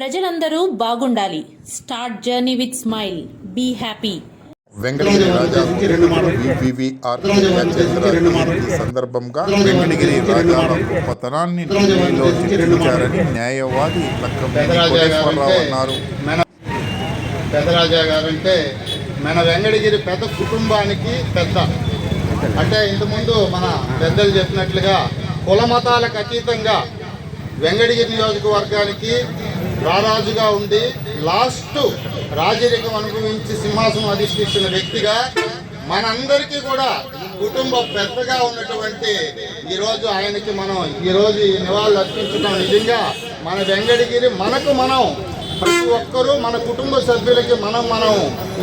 ప్రజలందరూ బాగుండాలి. Start journey with smile be happy Venkatagiri Raja VVR సందర్భంగా వెంకటగిరి రాజాల పతనాన్ని ఢిల్లీలో చిత్రించారని న్యాయవాది అన్నారు. మన పెద్దరాజా గారు అంటే మన వెంకటగిరి పెద్ద కుటుంబానికి పెద్ద. అంటే ఇంతకుముందు మన పెద్దలు చెప్పినట్లుగా కుల మతాలకు అతీతంగా వెంకటగిరి నియోజకవర్గానికి రారాజుగా ఉండి లాస్ట్ రాజరికం అనుభవించి సింహాసనం అధిష్ఠించిన వ్యక్తిగా మనందరికీ కూడా కుటుంబం పెద్దగా ఉన్నటువంటి ఈరోజు ఆయనకి మనం ఈరోజు ఈ నివాళులు అర్పించడం నిజంగా మన వెంగడగిరి మనకు మనం ప్రతి ఒక్కరూ మన కుటుంబ సభ్యులకి మనం మనం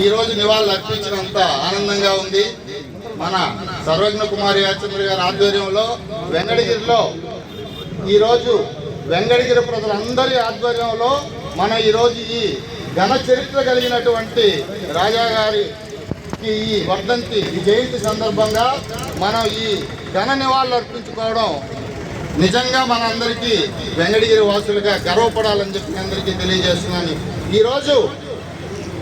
ఈరోజు నివాళులు అర్పించినంత ఆనందంగా ఉంది. మన సర్వజ్ఞ కుమారి యాచంద్ర గారి ఆధ్వర్యంలో వెంకటగిరిలో ఈరోజు వెంకటగిరి ప్రజలందరి ఆధ్వర్యంలో మన ఈరోజు ఈ ఘన చరిత్ర కలిగినటువంటి రాజా గారికి ఈ వర్ధంతి ఈ జయంతి సందర్భంగా మనం ఈ ఘన నివాళులు అర్పించుకోవడం నిజంగా మన అందరికీ వాసులుగా గర్వపడాలని చెప్పి అందరికీ తెలియజేస్తున్నాను. ఈరోజు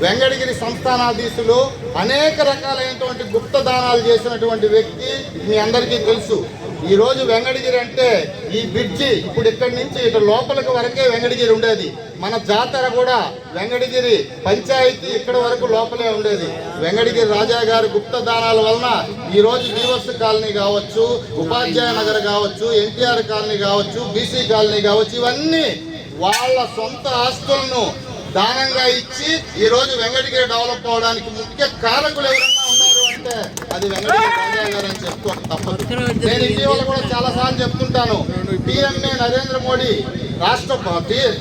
వెంకటగిరి సంస్థానాధీశులు అనేక రకాలైనటువంటి గుప్త దానాలు చేసినటువంటి వ్యక్తి మీ అందరికీ తెలుసు. ఈరోజు రోజు వెంకటగిరి అంటే ఈ బ్రిడ్జి ఇప్పుడు ఇక్కడి నుంచి ఇటు లోపలికి వరకే వెంకటగిరి ఉండేది. మన జాతర కూడా వెంకటగిరి పంచాయతీ ఇక్కడ వరకు లోపలే ఉండేది. వెంకటగిరి రాజా గారి గుప్త దానాల వలన ఈ రోజు వీవర్స్ కాలనీ కావచ్చు ఉపాధ్యాయ నగర్ కావచ్చు ఎన్టీఆర్ కాలనీ కావచ్చు బీసీ కాలనీ కావచ్చు ఇవన్నీ వాళ్ళ సొంత ఆస్తులను దానంగా ఇచ్చి ఈరోజు వెంకటగిరి డెవలప్ అవడానికి ముఖ్య కారకులు ఎవరన్నా ఉన్నారు అంటే అది వెంకటగిరి. అని చెప్పుకోక తప్పదు. నేను ఇటీవల కూడా చాలా సార్లు చెప్తుంటాను. టీఎంఏ నరేంద్ర మోడీ రాష్ట్ర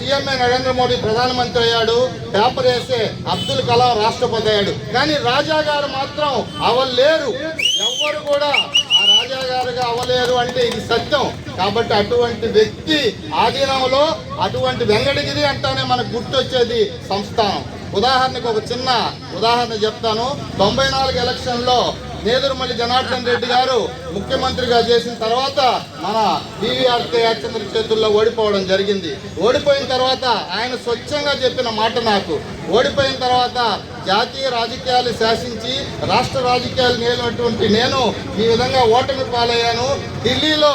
టీఎంఏ నరేంద్ర మోడీ ప్రధానమంత్రి అయ్యాడు. పేపర్ వేసే అబ్దుల్ కలాం రాష్ట్రపతి అయ్యాడు. కానీ రాజా గారు మాత్రం అవలేరు. ఎవ్వరు కూడా ఆ రాజా గారుగా అవ్వలేరు అంటే ఇది సత్యం. కాబట్టి అటువంటి వ్యక్తి ఆధీనంలో అటువంటి వెంకటగిరి అంటానే మనకు గుర్తొచ్చేది సంస్థానం. ఉదాహరణకు ఒక చిన్న ఉదాహరణ చెప్తాను. తొంభై నాలుగు ఎలక్షన్లో నేదురుమల్లి జనార్దన్ రెడ్డి గారు ముఖ్యమంత్రిగా చేసిన తర్వాత మన బీవీఆర్ చంద్ర చేతుల్లో ఓడిపోవడం జరిగింది. ఓడిపోయిన తర్వాత ఆయన స్వచ్ఛంగా చెప్పిన మాట నాకు. ఓడిపోయిన తర్వాత జాతీయ రాజకీయాలు శాసించి రాష్ట్ర రాజకీయాలు నేలినటువంటి నేను ఈ విధంగా ఓటమి పాలయ్యాను. ఢిల్లీలో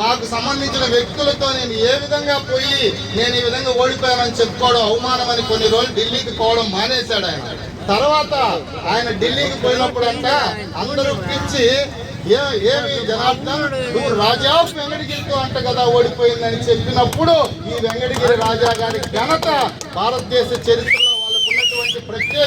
మాకు సంబంధించిన వ్యక్తులతో నేను ఏ విధంగా పోయి నేను ఈ విధంగా ఓడిపోయానని చెప్పుకోవడం అవమానమని కొన్ని రోజులు ఢిల్లీకి పోవడం మానేశాడు ఆయన. తర్వాత ఆయన ఢిల్లీకి పోయినప్పుడంట అందరూ పిలిచి ఏ ఏమి జనార్దన్? నువ్వు రాజా ఆఫ్ వెంకటగిరితో అంట కదా ఓడిపోయిందని చెప్పినప్పుడు ఈ వెంకటగిరి రాజా గారి ఘనత భారతదేశ చరిత్రలో వాళ్ళకు ఉన్నటువంటి ప్రత్యేక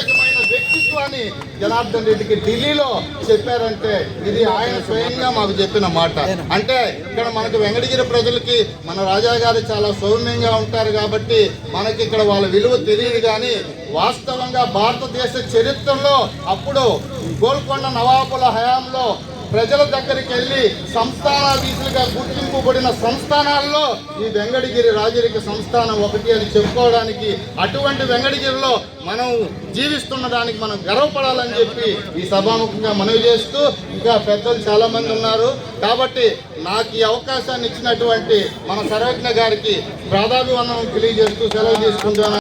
అని జనార్దన్ రెడ్డికి ఢిల్లీలో చెప్పారంటే ఇది ఆయన స్వయంగా మాకు చెప్పిన మాట. అంటే ఇక్కడ మనకు వెంకటగిరి ప్రజలకి మన రాజా గారు చాలా సౌమ్యంగా ఉంటారు కాబట్టి మనకి ఇక్కడ వాళ్ళ విలువ తెలియదు కానీ వాస్తవంగా భారతదేశ చరిత్రలో అప్పుడు గోల్కొండ నవాబుల హయాంలో ప్రజల దగ్గరికి వెళ్ళి సంస్థానాధీశులుగా గుర్తింపబడిన సంస్థానాల్లో ఈ వెంకటగిరి రాజరిక సంస్థానం ఒకటి అని చెప్పుకోవడానికి అటువంటి వెంకటగిరిలో మనం జీవిస్తుండడానికి మనం గర్వపడాలని చెప్పి ఈ సభాముఖంగా మనవి చేస్తూ ఇంకా పెద్దలు చాలామంది ఉన్నారు. కాబట్టి నాకు ఈ అవకాశాన్ని ఇచ్చినటువంటి మన సర్వజ్ఞ గారికి ప్రాధాన్యవందనం తెలియజేస్తూ సెలవు తీసుకుంటాను